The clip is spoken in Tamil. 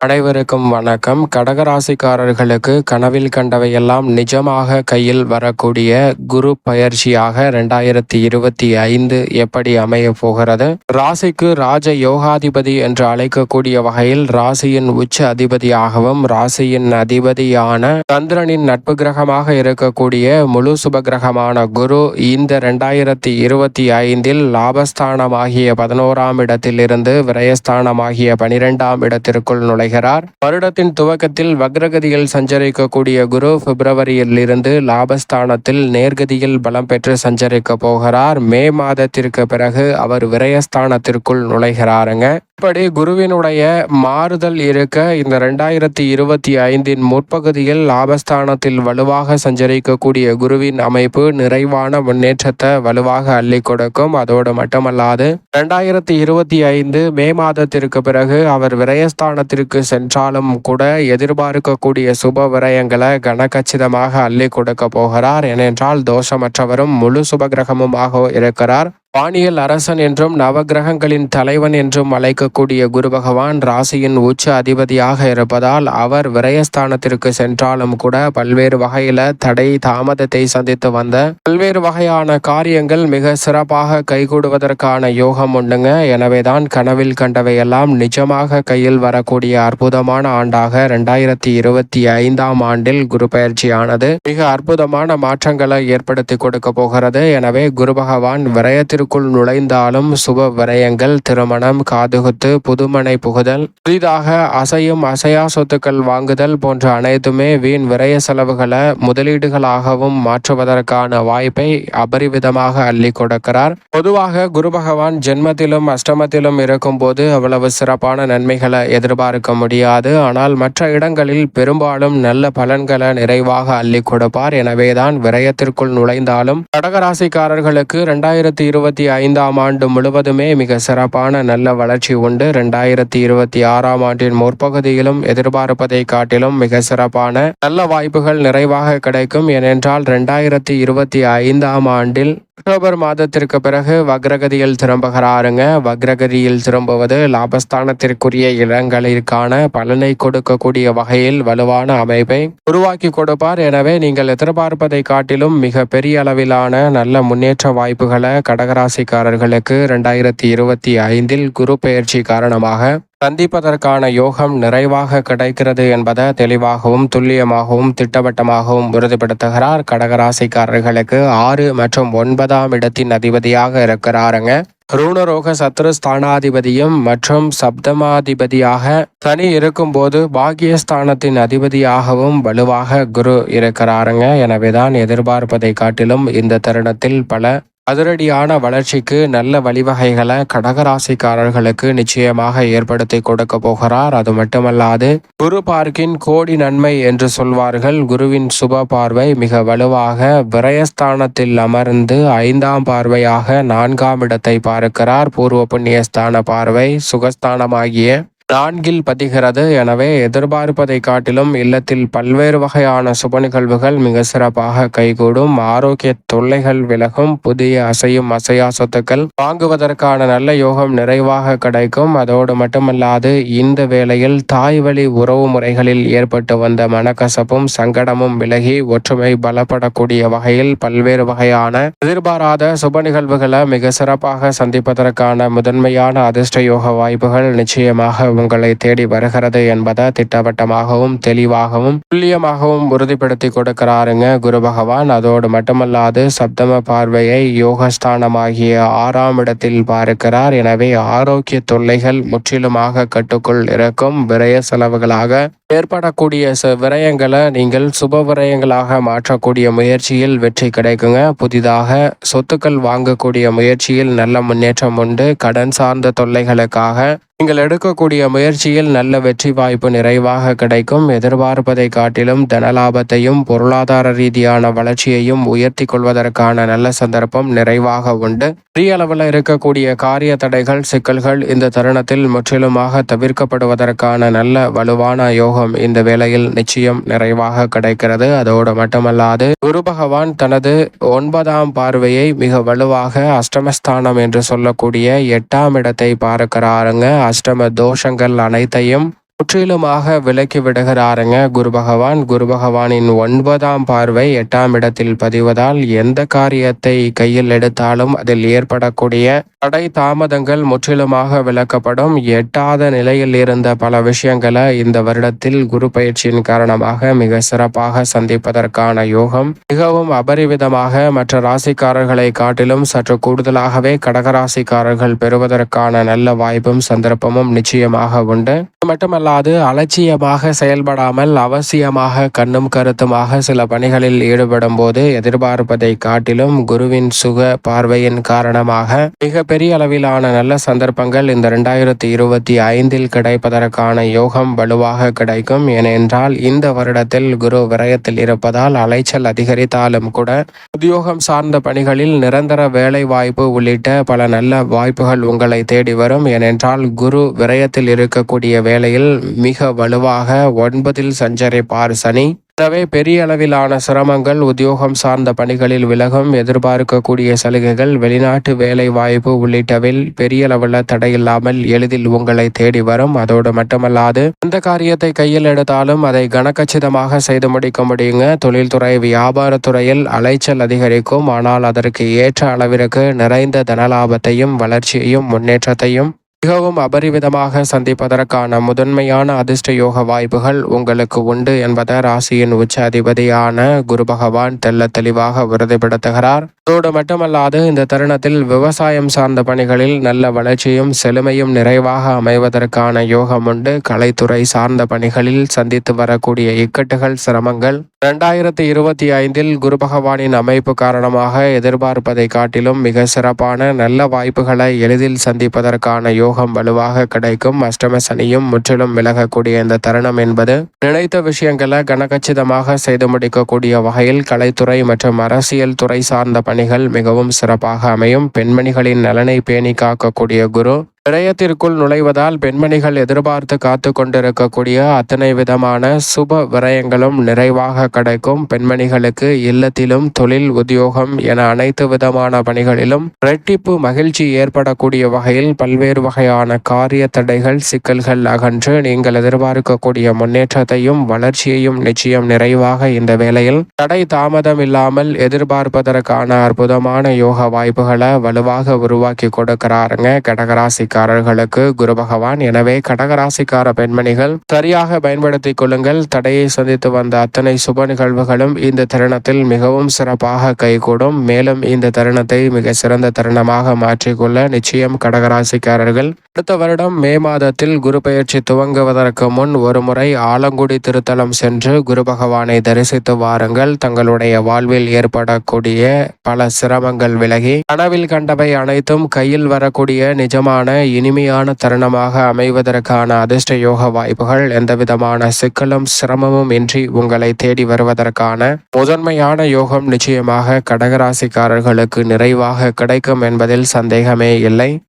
அனைவருக்கும் வணக்கம். கடகராசிக்காரர்களுக்கு கனவில் கண்டவையெல்லாம் நிஜமாக கையில் வரக்கூடிய குரு பயிற்சியாக ரெண்டாயிரத்தி இருபத்தி ஐந்து எப்படி அமைய போகிறது? ராசிக்கு ராஜ யோகாதிபதி என்று அழைக்கக்கூடிய வகையில் ராசியின் உச்ச அதிபதியாகவும் ராசியின் அதிபதியான சந்திரனின் நட்பு கிரகமாக இருக்கக்கூடிய முழு சுப கிரகமான குரு இந்த ரெண்டாயிரத்தி இருபத்தி ஐந்தில் லாபஸ்தானமாகிய பதினோராம் இடத்திலிருந்து விரயஸ்தானமாகிய பனிரெண்டாம் இடத்திற்குள் நுழை அடைகிறார் வருடத்தின் துவக்கத்தில் வக்ரகதியில் சஞ்சரிக்கக்கூடிய குரு பிப்ரவரியில் இருந்து லாபஸ்தானத்தில் நேர்கதியில் பலம் பெற்று சஞ்சரிக்க போகிறார். மே மாதத்திற்கு பிறகு அவர் விரயஸ்தானத்திற்குள் நுழைகிறாருங்க. இப்படி குருவினுடைய மாறுதல் இருக்க இந்த ரெண்டாயிரத்தி இருபத்தி ஐந்தின் முற்பகுதியில் லாபஸ்தானத்தில் வலுவாக சஞ்சரிக்கக்கூடிய குருவின் அமைப்பு நிறைவான முன்னேற்றத்தை வலுவாக அள்ளி கொடுக்கும். அதோடு மட்டுமல்லாது ரெண்டாயிரத்தி இருபத்தி ஐந்து மே மாதத்திற்கு பிறகு அவர் விரயஸ்தானத்திற்கு சென்றாலும் கூட எதிர்பார்க்கக்கூடிய சுப விரயங்களை கனகச்சிதமாக அள்ளி கொடுக்க போகிறார். ஏனென்றால் தோஷமற்றவரும் முழு சுபகிரகமுமாக இருக்கிறார். வானியல் அரசன் என்றும் நவகிரகங்களின் தலைவன் என்றும் அழைக்கக்கூடிய குரு பகவான் ராசியின் உச்ச அதிபதியாக இருப்பதால் அவர் விரயஸ்தானத்திற்கு சென்றாலும் கூட பல்வேறு வகையில தடை தாமதத்தை சந்தித்து வந்த பல்வேறு வகையான காரியங்கள் மிக சிறப்பாக கைகூடுவதற்கான யோகம் உண்டுங்க. எனவேதான் கனவில் கண்டவையெல்லாம் நிஜமாக கையில் வரக்கூடிய அற்புதமான ஆண்டாக இரண்டாயிரத்தி இருபத்தி ஐந்தாம் ஆண்டில் குரு பயிற்சியானது மிக அற்புதமான மாற்றங்களை ஏற்படுத்தி கொடுக்க போகிறது. எனவே குரு பகவான் விரயத்தில் வீட்டிற்குள் நுழைந்தாலும் சுப விரயங்கள் திருமணம் காதுகுத்து புதுமனை புகுதல் புதிதாக அசையும் அசையா சொத்துக்கள் வாங்குதல் போன்ற அனைத்துமே வீண் விரய செலவுகளை முதலீடுகளாகவும் மாற்றுவதற்கான வாய்ப்பை அபரிவிதமாக அள்ளி கொடுக்கிறார். பொதுவாக குரு பகவான் ஜென்மத்திலும் அஷ்டமத்திலும் இருக்கும் போது அவ்வளவு சிறப்பான நன்மைகளை எதிர்பார்க்க முடியாது. ஆனால் மற்ற இடங்களில் பெரும்பாலும் நல்ல பலன்களை நிறைவாக அள்ளி கொடுப்பார். எனவேதான் விரயத்திற்குள் நுழைந்தாலும் கடகராசிக்காரர்களுக்கு இரண்டாயிரத்தி இருபது இருபத்தி ஐந்தாம் ஆண்டு முழுவதுமே மிக சிறப்பான நல்ல வளர்ச்சி உண்டு. ரெண்டாயிரத்தி இருபத்தி ஆறாம் ஆண்டின் முற்பகுதியிலும் எதிர்பார்ப்பதை காட்டிலும் மிக சிறப்பான நல்ல வாய்ப்புகள் நிறைவாக கிடைக்கும். ஏனென்றால் ரெண்டாயிரத்தி இருபத்தி ஐந்தாம் ஆண்டில் அக்டோபர் மாதத்திற்கு பிறகு வக்ரகதியில் திரும்புகிறாருங்க. வக்ரகதியில் திரும்புவது லாபஸ்தானத்திற்குரிய இடங்களிற்கான பலனை கொடுக்கக்கூடிய வகையில் வலுவான அமைப்பை உருவாக்கி கொடுப்பார். எனவே நீங்கள் எதிர்பார்ப்பதை காட்டிலும் மிக பெரிய அளவிலான நல்ல முன்னேற்ற வாய்ப்புகளை கடகராசிக்காரர்களுக்கு இரண்டாயிரத்தி இருபத்தி ஐந்தில் குரு பயிற்சி காரணமாக சந்திப்பதற்கான யோகம் நிறைவாக கிடைக்கிறது என்பதை தெளிவாகவும் துல்லியமாகவும் திட்டவட்டமாகவும் உறுதிப்படுத்துகிறார் கடகராசிக்காரர்களுக்கு. ஆறு மற்றும் ஒன்பதாம் இடத்தின் அதிபதியாக இருக்கிறாருங்க. ரூணரோக சத்ரு ஸ்தானாதிபதியும் மற்றும் சப்தமாதிபதியாக தனி இருக்கும்போது பாகியஸ்தானத்தின் அதிபதியாகவும் வலுவாக குரு இருக்கிறாருங்க. எனவேதான் எதிர்பார்ப்பதை காட்டிலும் இந்த தருணத்தில் பல அதிரடியான வளர்ச்சிக்கு நல்ல வழிவகைகளை கடகராசிக்காரர்களுக்கு நிச்சயமாக ஏற்படுத்தி கொடுக்க போகிறார். அது மட்டுமல்லாது குரு பார்க்கின் கோடி நன்மை என்று சொல்வார்கள். குருவின் சுப பார்வை மிக வலுவாக விரயஸ்தானத்தில் அமர்ந்து ஐந்தாம் பார்வையாக நான்காம் இடத்தை பார்க்கிறார். பூர்வ புண்ணியஸ்தான பார்வை சுகஸ்தானமாகிய நான்கில் பதிகிறது எனவே எதிர்பார்ப்பதை காட்டிலும் இல்லத்தில் பல்வேறு வகையான சுப நிகழ்வுகள் மிக சிறப்பாக கைகூடும். ஆரோக்கிய தொல்லைகள் விலகும். புதிய அசையும் அசையா சொத்துக்கள் வாங்குவதற்கான நல்ல யோகம் நிறைவாக கிடைக்கும். அதோடு மட்டுமல்லாது இந்த வேளையில் தாய் வழி உறவு முறைகளில் ஏற்பட்டு வந்த மனக்கசப்பும் சங்கடமும் விலகி ஒற்றுமை பலப்படக்கூடிய வகையில் பல்வேறு வகையான எதிர்பாராத சுப நிகழ்வுகளை மிக சிறப்பாக சந்திப்பதற்கான முதன்மையான அதிர்ஷ்ட யோக வாய்ப்புகள் நிச்சயமாக உங்களை தேடி வருகிறது என்பதை திட்டவட்டமாகவும் தெளிவாகவும் துல்லியமாகவும் உறுதிப்படுத்தி கொடுக்கிறாருங்க குரு பகவான். அதோடு மட்டுமல்லாது சப்தம பார்வையை யோகஸ்தானமாகிய ஆறாம் இடத்தில் பார்க்கிறார். எனவே ஆரோக்கிய தொல்லைகள் முற்றிலுமாக கட்டுக்குள் இருக்கும். விரய செலவுகளாக ஏற்படக்கூடிய விரயங்களை நீங்கள் சுப விரயங்களாக மாற்றக்கூடிய முயற்சியில் வெற்றி கிடைக்குங்க. புதிதாக சொத்துக்கள் வாங்கக்கூடிய முயற்சியில் நல்ல முன்னேற்றம் உண்டு. கடன் சார்ந்த தொல்லைகளுக்காக நீங்கள் எடுக்கக்கூடிய முயற்சியில் நல்ல வெற்றி வாய்ப்பு நிறைவாக கிடைக்கும். எதிர்பார்ப்பதை காட்டிலும் தனலாபத்தையும் பொருளாதார ரீதியான வளர்ச்சியையும் உயர்த்தி கொள்வதற்கான நல்ல சந்தர்ப்பம் நிறைவாக உண்டு. பெரிய அளவில் இருக்கக்கூடிய காரிய தடைகள் சிக்கல்கள் இந்த தருணத்தில் முற்றிலுமாக தவிர்க்கப்படுவதற்கான நல்ல வலுவான யோகம் இந்த வேளையில் நிச்சயம் நிறைவாக கிடைக்கிறது. அதோடு மட்டுமல்லாது குரு பகவான் தனது ஒன்பதாம் பார்வையை மிக வலுவாக அஷ்டமஸ்தானம் என்று சொல்லக்கூடிய எட்டாம் இடத்தை பார்க்கிறாருங்க. அஷ்டம தோஷங்கள் அனைத்தையும் முற்றிலுமாக விலக்கி விடுகிறாருங்க குரு பகவான். குரு பகவானின் ஒன்பதாம் பார்வை எட்டாம் இடத்தில் பதிவதால் எந்த காரியத்தை கையில் எடுத்தாலும் அதில் ஏற்படக்கூடிய தடை தாமதங்கள் முற்றிலுமாக விளக்கப்படும் எட்டாத நிலையில் இருந்த பல விஷயங்களை இந்த வருடத்தில் குரு பயிற்சியின் காரணமாக மிக சிறப்பாக சந்திப்பதற்கான யோகம். மிகவும் அபரிவிதமாக மற்ற ராசிக்காரர்களை காட்டிலும் சற்று கூடுதலாகவே கடகராசிக்காரர்கள் பெறுவதற்கான நல்ல வாய்ப்பும் சந்தர்ப்பமும் நிச்சயமாக உண்டு. மட்டுமல்ல அது அலட்சியமாக செயல்படாமல் அவசியமாக கண்ணும் கருத்துமாக சில பணிகளில் ஈடுபடும் போது எதிர்பார்ப்பதை காட்டிலும் குருவின் சுக பார்வையின் காரணமாக மிக பெரிய அளவிலான நல்ல சந்தர்ப்பங்கள் இந்த இரண்டாயிரத்தி இருபத்தி ஐந்தில் கிடைப்பதற்கான யோகம் வலுவாக கிடைக்கும். ஏனென்றால் இந்த வருடத்தில் குரு விரயத்தில் இருப்பதால் அலைச்சல் அதிகரித்தாலும் கூட உத்தியோகம் சார்ந்த பணிகளில் நிரந்தர வேலை வாய்ப்பு உள்ளிட்ட பல நல்ல வாய்ப்புகள் உங்களை தேடி வரும். ஏனென்றால் குரு விரயத்தில் இருக்கக்கூடிய வேளையில் மிக வலுவாக ஒன்பதில் சஞ்சரிப்பார் சனி. எனவே பெரிய அளவிலான சிரமங்கள் உத்தியோகம் சார்ந்த பணிகளில் விலகும் எதிர்பார்க்கக்கூடிய சலுகைகள் வெளிநாட்டு வேலை வாய்ப்பு உள்ளிட்டவில் பெரிய அளவில் தடையில்லாமல் எளிதில் உங்களை தேடி வரும். அதோடு மட்டுமல்லாது எந்த காரியத்தை கையில் எடுத்தாலும் அதை கனக்கச்சிதமாக செய்து முடிக்க முடியுங்க. தொழில்துறை வியாபாரத்துறையில் அலைச்சல் அதிகரிக்கும். ஆனால் அதற்கு ஏற்ற அளவிற்கு நிறைந்த தனலாபத்தையும் வளர்ச்சியையும் முன்னேற்றத்தையும் மிகவும் அபரிவிதமாக சந்திப்பதற்கான முதன்மையான அதிர்ஷ்ட யோக வாய்ப்புகள் உங்களுக்கு உண்டு என்பதை ராசியின் உச்ச அதிபதியான குரு பகவான் தெல்ல தெளிவாக உறுதிப்படுத்துகிறார். அதோடு மட்டுமல்லாது இந்த தருணத்தில் விவசாயம் சார்ந்த பணிகளில் நல்ல வளர்ச்சியும் செழுமையும் நிறைவாக அமைவதற்கான யோகம் உண்டு. கலைத்துறை சார்ந்த பணிகளில் சந்தித்து வரக்கூடிய இக்கட்டுகள் சிரமங்கள். இரண்டாயிரத்தி இருபத்தி ஐந்தில் குரு பகவானின் அமைப்பு காரணமாக எதிர்பார்ப்பதை காட்டிலும் மிக சிறப்பான நல்ல வாய்ப்புகளை எளிதில் சந்திப்பதற்கான யோகம் யோகம் வலுவாக கிடைக்கும். அஷ்டம சனியும் முற்றிலும் விலகக்கூடிய இந்த தருணம் என்பது நினைத்த விஷயங்களை கனகச்சிதமாக செய்து முடிக்கக்கூடிய வகையில் கலைத்துறை மற்றும் அரசியல் துறை சார்ந்த பணிகள் மிகவும் சிறப்பாக அமையும். பெண்மணிகளின் நலனை பேணி காக்கக்கூடிய குரு விரயத்திற்குள் நுழைவதால் பெண்மணிகள் எதிர்பார்த்து காத்து கொண்டிருக்கக்கூடிய அத்தனை விதமான சுப விரயங்களும் நிறைவாக கிடைக்கும். பெண்மணிகளுக்கு இல்லத்திலும் தொழில் உத்தியோகம் என அனைத்து விதமான பணிகளிலும் ரெட்டிப்பு மகிழ்ச்சி ஏற்படக்கூடிய வகையில் பல்வேறு வகையான காரிய தடைகள் சிக்கல்கள் அகன்று நீங்கள் எதிர்பார்க்கக்கூடிய முன்னேற்றத்தையும் வளர்ச்சியையும் நிச்சயம் நிறைவாக இந்த வேளையில் தடை தாமதம் இல்லாமல் எதிர்பார்ப்பதற்கான அற்புதமான யோக வாய்ப்புகளை வலுவாக உருவாக்கி கொடுக்கிறாருங்க கடகராசி ராசிக்காரர்களுக்கு குரு பகவான். எனவே கடகராசிக்கார பெண்மணிகள் சரியாக பயன்படுத்திக் கொள்ளுங்கள். தடையை சந்தித்து வந்த அத்தனை சுப நிகழ்வுகளும் இந்த தருணத்தில் மிகவும் சிறப்பாக கைகூடும். மேலும் இந்த தருணத்தை மிக சிறந்த தருணமாக மாற்றிக்கொள்ள நிச்சயம் கடகராசிக்காரர்கள். அடுத்த வருடம் மே மாதத்தில் குரு பயிற்சி துவங்குவதற்கு முன் ஒருமுறை ஆலங்குடி திருத்தலம் சென்று குரு பகவானை தரிசித்து வாருங்கள். தங்களுடைய வாழ்வில் ஏற்படக்கூடிய பல சிரமங்கள் விலகி கனவில் கண்டவை அனைத்தும் கையில் வரக்கூடிய நிஜமான இனிமையான தருணமாக அமைவதற்கான அதிர்ஷ்ட யோக வாய்ப்புகள் எந்தவிதமான சிக்கலும் சிரமமும் இன்றி உங்களை தேடி வருவதற்கான முதன்மையான யோகம் நிச்சயமாக கடகராசிக்காரர்களுக்கு நிறைவாக கிடைக்கும் என்பதில் சந்தேகமே இல்லை.